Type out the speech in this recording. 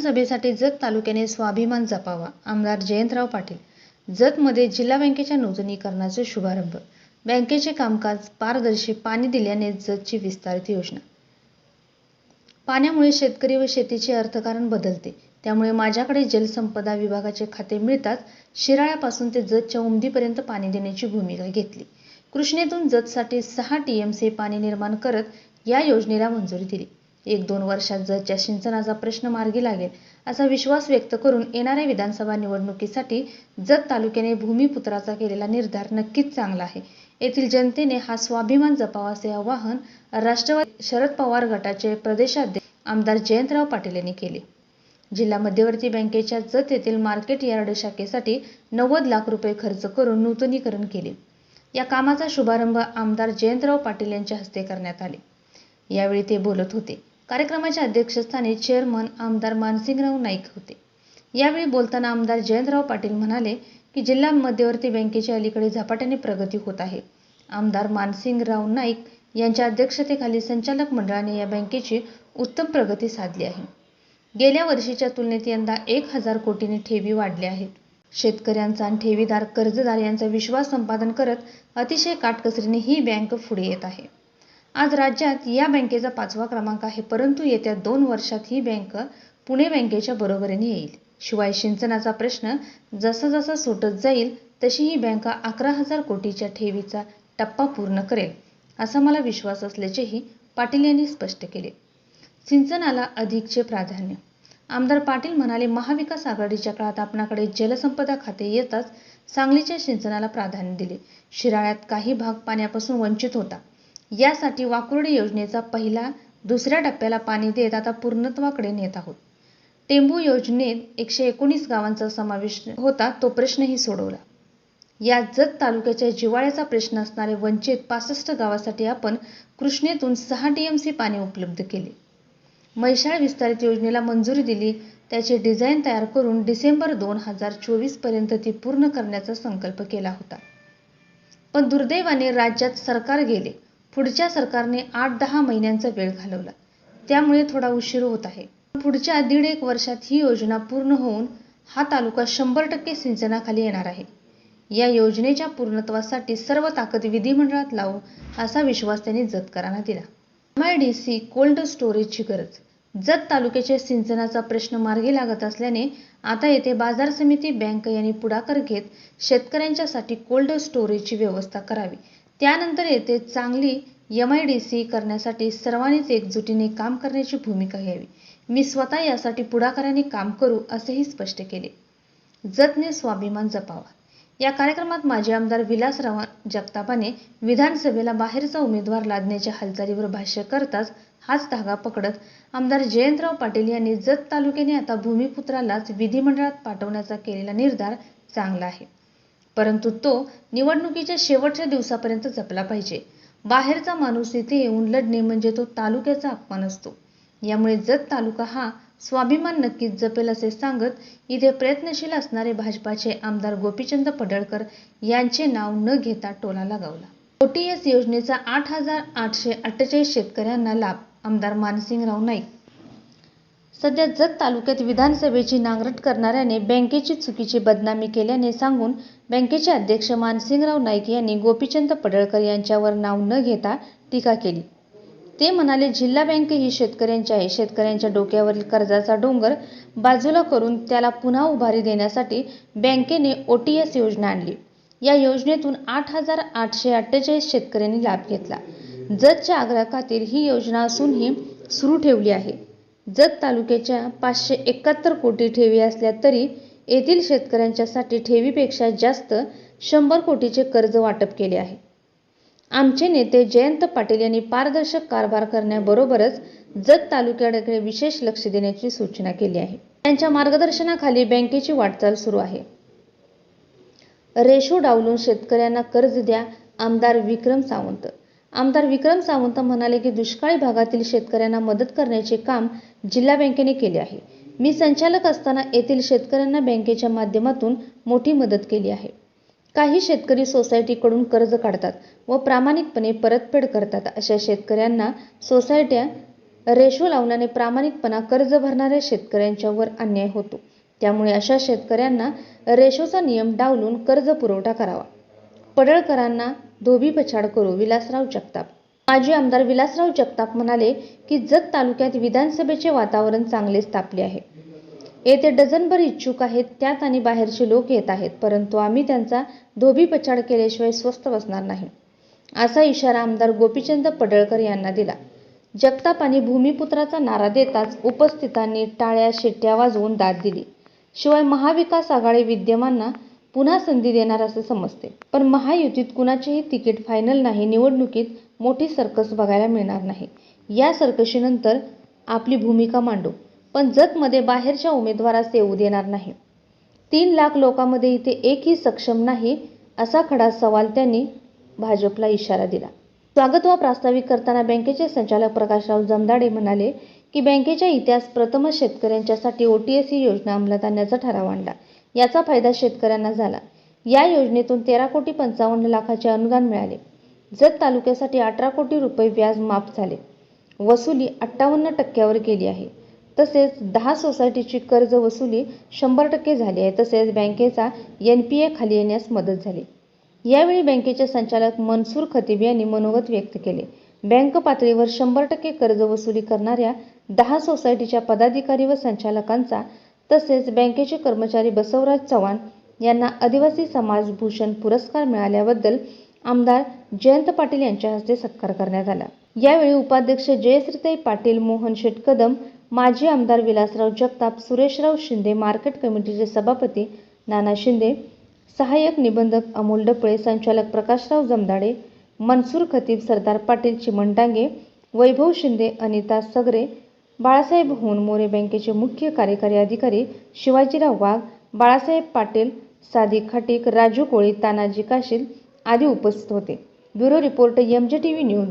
विधानसभेसाठी जत तालुक्याने स्वाभिमान जपावा. आमदार जयंतराव पाटील. जतमध्ये जिल्हा बँकेच्या नूतनीकरणाचा शुभारंभ. बँकेचे कामकाज पारदर्शी पाणी दिल्याने जतची विस्तारित योजना. पाण्यामुळे शेतकरी व शेतीचे अर्थकारण बदलते. त्यामुळे माझ्याकडे जलसंपदा विभागाचे खाते मिळताच शिराळ्यापासून ते जतच्या उमदीपर्यंत पाणी देण्याची भूमिका घेतली. कृष्णेतून जतसाठी सहा टी एम सी पाणी निर्माण करत या योजनेला मंजुरी दिली. एक दोन वर्षात जतच्या सिंचनाचा प्रश्न मार्गी लागेल असा विश्वास व्यक्त करून येणाऱ्या विधानसभा निवडणुकीसाठी जत तालुक्याने भूमिपुत्राचा केलेला निर्धार नक्कीच चांगला आहे. येथील जनतेने हा स्वाभिमान जपावा असे आवाहन राष्ट्रवादी शरद पवार गटाचे प्रदेशाध्यक्ष आमदार जयंतराव पाटील यांनी केले. जिल्हा मध्यवर्ती बँकेच्या जत येथील मार्केट यार्ड शाखेसाठी नव्वद लाख रुपये खर्च करून नूतनीकरण केले. या कामाचा शुभारंभ आमदार जयंतराव पाटील यांच्या हस्ते करण्यात आले. यावेळी ते बोलत होते. कार्यक्रमाच्या अध्यक्षस्थानी चेअरमन आमदार मानसिंगराव नाईक होते. यावेळी बोलताना आमदार जयंतराव पाटील म्हणाले की जिल्हा मध्यवर्ती बँकेची अलीकडे झपाट्याने प्रगती होत आहे. आमदार मानसिंगराव नाईक यांच्या अध्यक्षतेखाली संचालक मंडळाने या बँकेची उत्तम प्रगती साधली आहे. गेल्या वर्षीच्या तुलनेत यंदा एक हजार कोटींनी ठेवी वाढल्या आहेत. शेतकऱ्यांचा आणि ठेवीदार कर्जदार यांचा विश्वास संपादन करत अतिशय काटकसरीने ही बँक पुढे येत आहे. आज राज्यात या बँकेचा पाचवा क्रमांक आहे परंतु येत्या दोन वर्षात ही बँक पुणे बँकेच्या बरोबरीने येईल. शिवाय सिंचनाचा प्रश्न जसा जसा सुटत जाईल तशी ही बँक अकरा हजार कोटीच्या ठेवीचा टप्पा पूर्ण करेल असा मला विश्वास असल्याचेही पाटील यांनी स्पष्ट केले. सिंचनाला अधिकचे प्राधान्य. आमदार पाटील म्हणाले महाविकास आघाडीच्या काळात आपणाकडे जलसंपदा खाते येताच सांगलीच्या सिंचनाला प्राधान्य दिले. शिराळ्यात काही भाग पाण्यापासून वंचित होता. यासाठी वाकुर्डी योजनेचा पहिला दुसऱ्या टप्प्याला पाणी देत आता पूर्णत्वाकडे नेत आहोत. टेंबू योजनेत एकशे एकोणीस गावांचा समावेश होता तो प्रश्नही सोडवला. या जत तालुक्याच्या जिवाळ्याचा प्रश्न असणारे वंचित पासष्ट गावासाठी आपण कृष्णेतून सहा डी एम सी पाणी उपलब्ध केले. म्हैसाळ विस्तारित योजनेला मंजुरी दिली त्याचे डिझाईन तयार करून डिसेंबर दोन हजार चोवीसपर्यंत ती पूर्ण करण्याचा संकल्प केला होता. पण दुर्दैवाने राज्यात सरकार गेले. पुढच्या सरकारने आठ दहा महिन्यांचा वेळ घालवला. त्यामुळे थोडा उशीर होत आहे. पुढच्या दीड एक वर्षात ही योजना पूर्ण होऊन हा तालुका शंभर टक्के सिंचनाखाली येणार आहे. या योजनेच्या पूर्णत्वासाठी सर्व ताकद विधिमंडळात लावू असा विश्वास त्यांनी जतकरांना दिला. M I D C cold स्टोरेजची गरज. जत तालुक्याच्या सिंचनाचा प्रश्न मार्गी लागत असल्याने आता येथे बाजार समिती बँक यांनी पुढाकार घेत शेतकऱ्यांच्यासाठी कोल्ड स्टोरेजची व्यवस्था करावी त्यानंतर येथे चांगली एम आय डी सी करण्यासाठी सर्वांनीच एकजुटीने काम करण्याची भूमिका घ्यावी. मी स्वतः यासाठी पुढाकाराने काम करू असेही स्पष्ट केले. जतने स्वाभिमान जपावा. या कार्यक्रमात माजी आमदार विलासराव जगतापाने विधानसभेला बाहेरचा उमेदवार लादण्याच्या हालचालीवर भाष्य करताच हाच धागा पकडत आमदार जयंतराव पाटील यांनी जत तालुक्याने आता भूमिपुत्रालाच विधिमंडळात पाठवण्याचा केलेला निर्धार चांगला आहे. परंतु तो निवडणुकीच्या शेवटच्या दिवसापर्यंत जपला पाहिजे. बाहेरचा माणूस इथे येऊन लढणे म्हणजे तो तालुक्याचा अपमान असतो. यामुळे जत तालुका हा स्वाभिमान नक्कीच जपेल असे सांगत इथे प्रयत्नशील असणारे भाजपाचे आमदार गोपीचंद पडळकर यांचे नाव न घेता टोला लगावला. ओटीएस योजनेचा आठ हजार आठशे अठ्ठेचाळीस शेतकऱ्यांना लाभ आमदार मानसिंगराव नाईक. सध्या जत तालुक्यात विधानसभेची नांगरट करणाऱ्याने बँकेची चुकीची बदनामी केल्याने सांगून बँकेचे अध्यक्ष मानसिंगराव नाईक यांनी गोपीचंद पडळकर यांच्यावर नाव न घेता टीका केली. ते म्हणाले जिल्हा बँक ही शेतकऱ्यांची आहे. शेतकऱ्यांच्या डोक्यावरील कर्जाचा डोंगर बाजूला करून त्याला पुन्हा उभारी देण्यासाठी बँकेने ओ टी एस योजना आणली. या योजनेतून आठ हजार आठशे अठ्ठेचाळीस शेतकऱ्यांनी लाभ घेतला. जतच्या आग्रहाखातीर ही योजना असूनही सुरू ठेवली आहे. जत तालुक्याच्या पाचशे एकाहत्तर कोटी ठेवी असल्या तरी येथील शेतकऱ्यांच्यासाठी ठेवीपेक्षा जास्त शंभर कोटीचे कर्ज वाटप केले आहे. आमचे नेते जयंत पाटील यांनी पारदर्शक कारभार करण्याबरोबरच जत तालुक्याकडे विशेष लक्ष देण्याची सूचना केली आहे. त्यांच्या मार्गदर्शनाखाली बँकेची वाटचाल सुरू आहे. रेशो डावलून शेतकऱ्यांना कर्ज द्या आमदार विक्रम सावंत आमदार विक्रम सावंत म्हणाले की दुष्काळी भागातील शेतकऱ्यांना मदत करण्याचे काम जिल्हा बँकेने केले आहे. मी संचालक असताना येथील शेतकऱ्यांना बँकेच्या माध्यमातून मोठी मदत केली आहे. काही शेतकरी सोसायटीकडून कर्ज काढतात व प्रामाणिकपणे परतफेड करतात. अशा शेतकऱ्यांना सोसायट्या रेशो लावण्याने प्रामाणिकपणा कर्ज भरणाऱ्या शेतकऱ्यांच्यावर अन्याय होतो. त्यामुळे अशा शेतकऱ्यांना रेशोचा नियम डावलून कर्ज पुरवठा करावा. पडळकरांना धोबीपछाड करू विलासराव जगताप. माजी आमदार विलासराव जगताप म्हणाले की जत तालुक्यात विधानसभेचे वातावरण चांगलेच तापले आहे. येथे डझनभर इच्छुक आहेत त्यात आणि बाहेरचे लोक येत आहेत परंतु आम्ही त्यांचा धोबीपछाड केल्याशिवाय स्वस्थ बसणार नाही असा इशारा आमदार गोपीचंद पडळकर यांना दिला. जगताप आणि भूमिपुत्राचा नारा देताच उपस्थितांनी टाळ्या शिट्ट्या वाजवून दाद दिली. शिवाय महाविकास आघाडी विद्यमांना पुन्हा संधी देणार असे समजते. पण महायुतीत कुणाचेही तिकीट फायनल नाही निवडणुकीत मोठी सर्कस बघायला मिळणार नाही. या सर्कशीनंतर आपली भूमिका मांडू. पण जतमध्ये बाहेरच्या उमेदवारास येऊ देणार नाही. तीन लाख लोकांमध्ये इथे एकही सक्षम नाही असा खडा सवाल त्यांनी भाजपला इशारा दिला. स्वागत व प्रास्ताविक करताना बँकेचे संचालक प्रकाशराव जमदाडे म्हणाले की बँकेच्या इतिहास प्रथमच शेतकऱ्यांच्यासाठी ओटीएस ही योजना अंमलात आणण्याचा ठराव आणला. याचा फायदा शेतकऱ्यांना झाला. या योजनेतून तेरा कोटी पंचावन्न लाखाचे अनुदान मिळाले. जत तालुक्यासाठी अठरा कोटी रुपये व्याज माफ झाले. वसुली अठ्ठावन्न टक्क्यावर गेली आहे. तसेच दहा सोसायटीची कर्ज वसुली शंभर टक्के झाली आहे. तसेच बँकेचा एन पी ए खाली येण्यास मदत झाली. यावेळी बँकेचे संचालक मनसूर खतीब यांनी मनोगत व्यक्त केले. बँक पातळीवर शंभर टक्के कर्ज वसुली करणाऱ्या दहा सोसायटीच्या पदाधिकारी व संचालकांचा तसेच बँकेचे कर्मचारी बसवराज चव्हाण यांना आदिवासी समाज भूषण पुरस्कार मिळाल्याबद्दल आमदार जयंत पाटील यांच्या हस्ते सत्कार करण्यात आला. यावेळी उपाध्यक्ष जयश्रीताई पाटील मोहन शेट कदम माजी आमदार विलासराव जगताप सुरेशराव शिंदे मार्केट कमिटीचे सभापती नाना शिंदे सहाय्यक निबंधक अमोल डपळे संचालक प्रकाशराव जमदाडे मनसूर खतीब सरदार पाटील चिमणडांगे वैभव शिंदे अनिता सगरे बाळासाहेब होनमोरे बँकेचे मुख्य कार्यकारी अधिकारी शिवाजीराव वाघ बाळासाहेब पाटील सादिक खाटीक राजू कोळी तानाजी काशील आदी उपस्थित होते. Bureau report M J T V news